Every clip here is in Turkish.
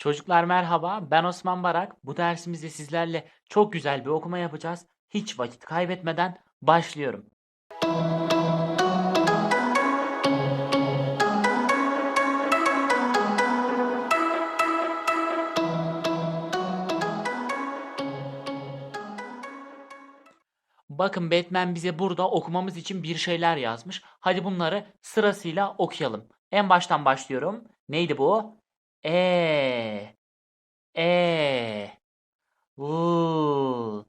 Çocuklar merhaba, ben Osman Barak. Bu dersimizde sizlerle çok güzel bir okuma yapacağız. Hiç vakit kaybetmeden başlıyorum. Bakın Batman bize burada okumamız için bir şeyler yazmış. Hadi bunları sırasıyla okuyalım. En baştan başlıyorum. Neydi bu? E e u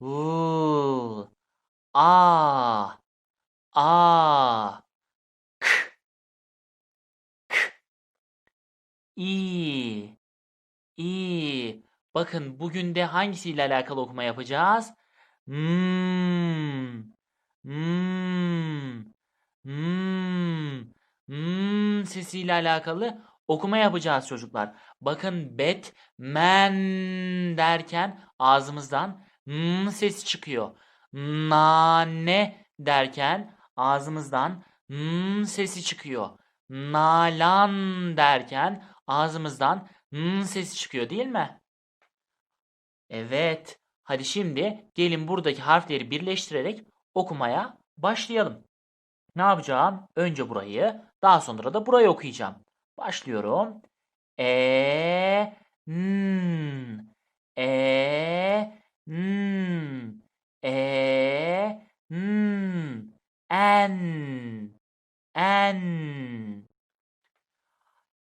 u a a k k i i Bakın bugün de hangisiyle alakalı okuma yapacağız? Hmm. Hmm. Hmm. Hmm sesiyle alakalı okuma yapacağız çocuklar. Bakın Batman derken ağzımızdan hmm sesi çıkıyor. Nane derken ağzımızdan hmm sesi çıkıyor. Nalan derken ağzımızdan hmm sesi çıkıyor değil mi? Evet. Hadi şimdi gelin buradaki harfleri birleştirerek okumaya başlayalım. Ne yapacağım? Önce burayı, daha sonra da burayı okuyacağım. Başlıyorum. E n. E n. E n. En en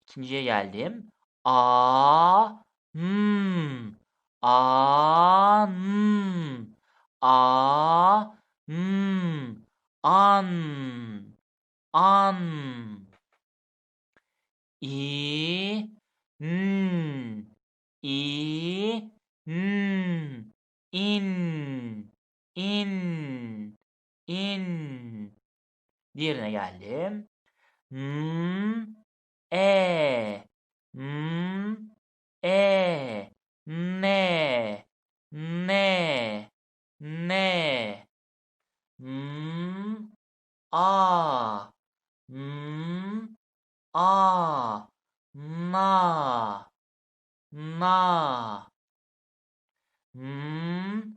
İkinciye geldim. A n. An a n. An. An i n i n in in in. Diğerine geldim. M e m e ne ne ne m a m a na. Na. M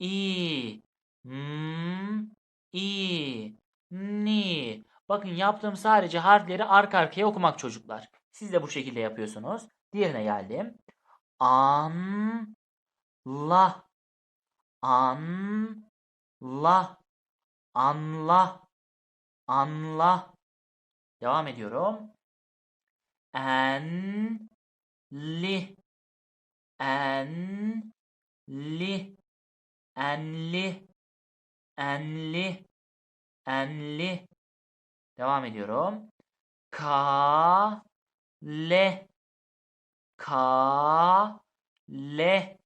i. M i. Ni Bakın yaptığım sadece harfleri arka arkaya okumak çocuklar. Siz de bu şekilde yapıyorsunuz. Diğerine geldim. An la. An la. Anla anla devam ediyorum en li en li enli. Enli. Enli. Devam ediyorum. Ka le ka le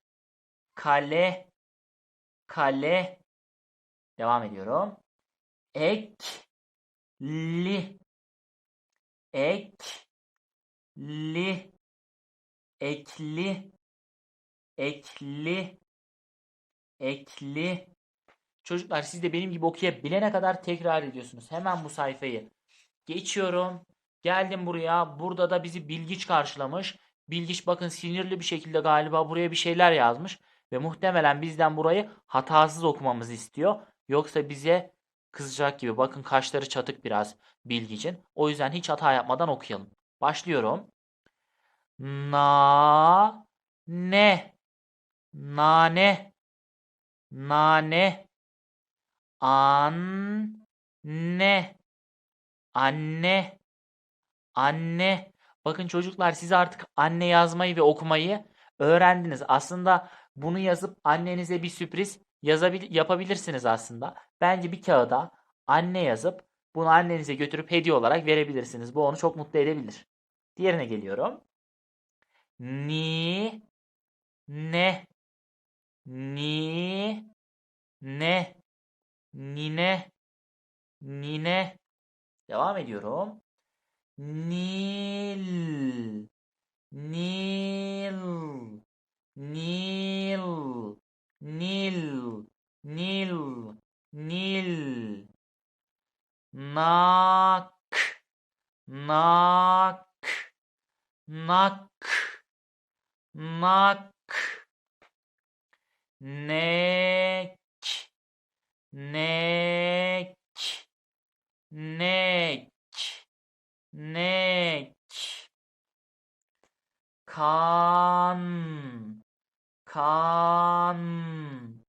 kale. Kale. Devam ediyorum. Ek. Li. Ek li ekli ekli ekli Çocuklar siz de benim gibi okuyabilene kadar tekrar ediyorsunuz. Hemen bu sayfayı geçiyorum. Geldim buraya. Burada da bizi Bilgiç karşılamış. Bilgiç bakın sinirli bir şekilde galiba buraya bir şeyler yazmış. Ve muhtemelen bizden burayı hatasız okumamızı istiyor. Yoksa bize kızacak gibi. Bakın kaşları çatık biraz Bilgiç'in. O yüzden hiç hata yapmadan okuyalım. Başlıyorum. Na ne nane nane an ne anne anne bakın çocuklar siz artık anne yazmayı ve okumayı öğrendiniz. Aslında bunu yazıp annenize bir sürpriz yazabil yapabilirsiniz aslında. Bence bir kağıda anne yazıp bunu annenize götürüp hediye olarak verebilirsiniz. Bu onu çok mutlu edebilir. Diğerine geliyorum. Ni ne ni ne nine nine devam ediyorum. Nil Nil Nil なく、なく、なく、なく、ねき、ねき、ねき、ねき、かん、かん、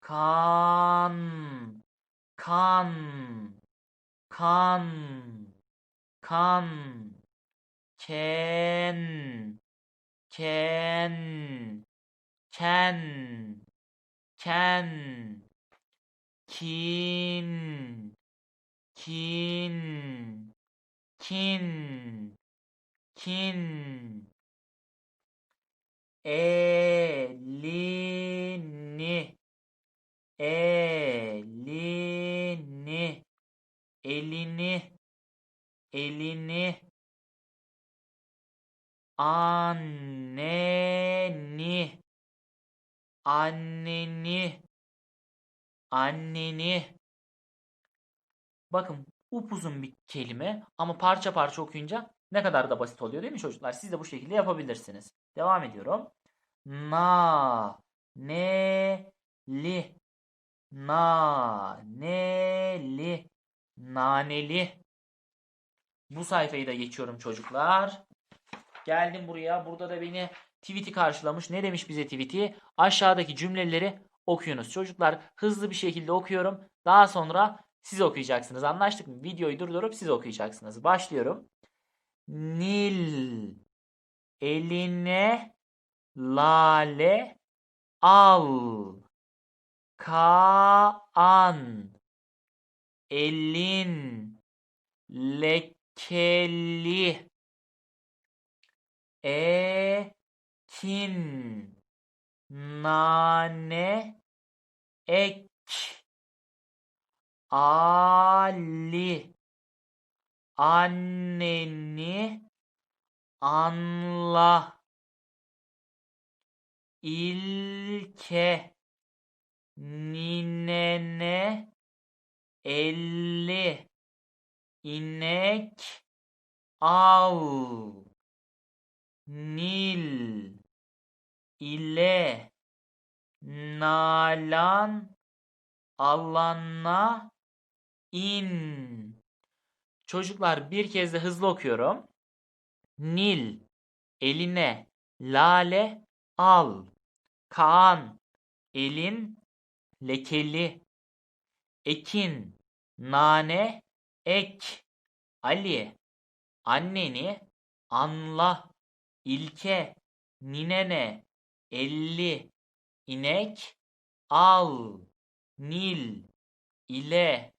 かん、かん、 감, 감, 젠, 젠, 젠, 젠, 긴, 긴, 긴, 긴, 엘리니, 엘리니, elini elini anneni anneni anneni Bakın upuzun bir kelime ama parça parça okuyunca ne kadar da basit oluyor değil mi çocuklar? Siz de bu şekilde yapabilirsiniz. Devam ediyorum. Na ne li na ne li naneli bu sayfayı da geçiyorum çocuklar. Geldim buraya. Burada da beni tweet'i karşılamış. Ne demiş bize tweet'i? Aşağıdaki cümleleri okuyunuz. Çocuklar hızlı bir şekilde okuyorum. Daha sonra siz okuyacaksınız. Anlaştık mı? Videoyu durdurup siz okuyacaksınız. Başlıyorum. Nil eline lale al. Kaan elin lekeli ekin nane ek Ali anneni anla ilke ninene elli inek al nil ile nalan alana in. Çocuklar bir kez de hızlı okuyorum. Nil eline lale al. Kaan elin lekeli. Ekin nane ek. Ali anneni anla. İlke ninene elli inek al. Nil ile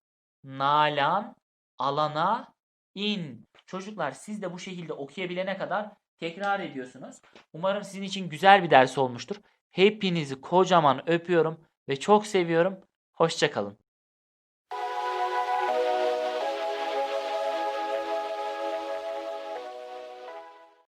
nalan alana in. Çocuklar siz de bu şekilde okuyabilene kadar tekrar ediyorsunuz. Umarım sizin için güzel bir ders olmuştur. Hepinizi kocaman öpüyorum ve çok seviyorum. Hoşçakalın.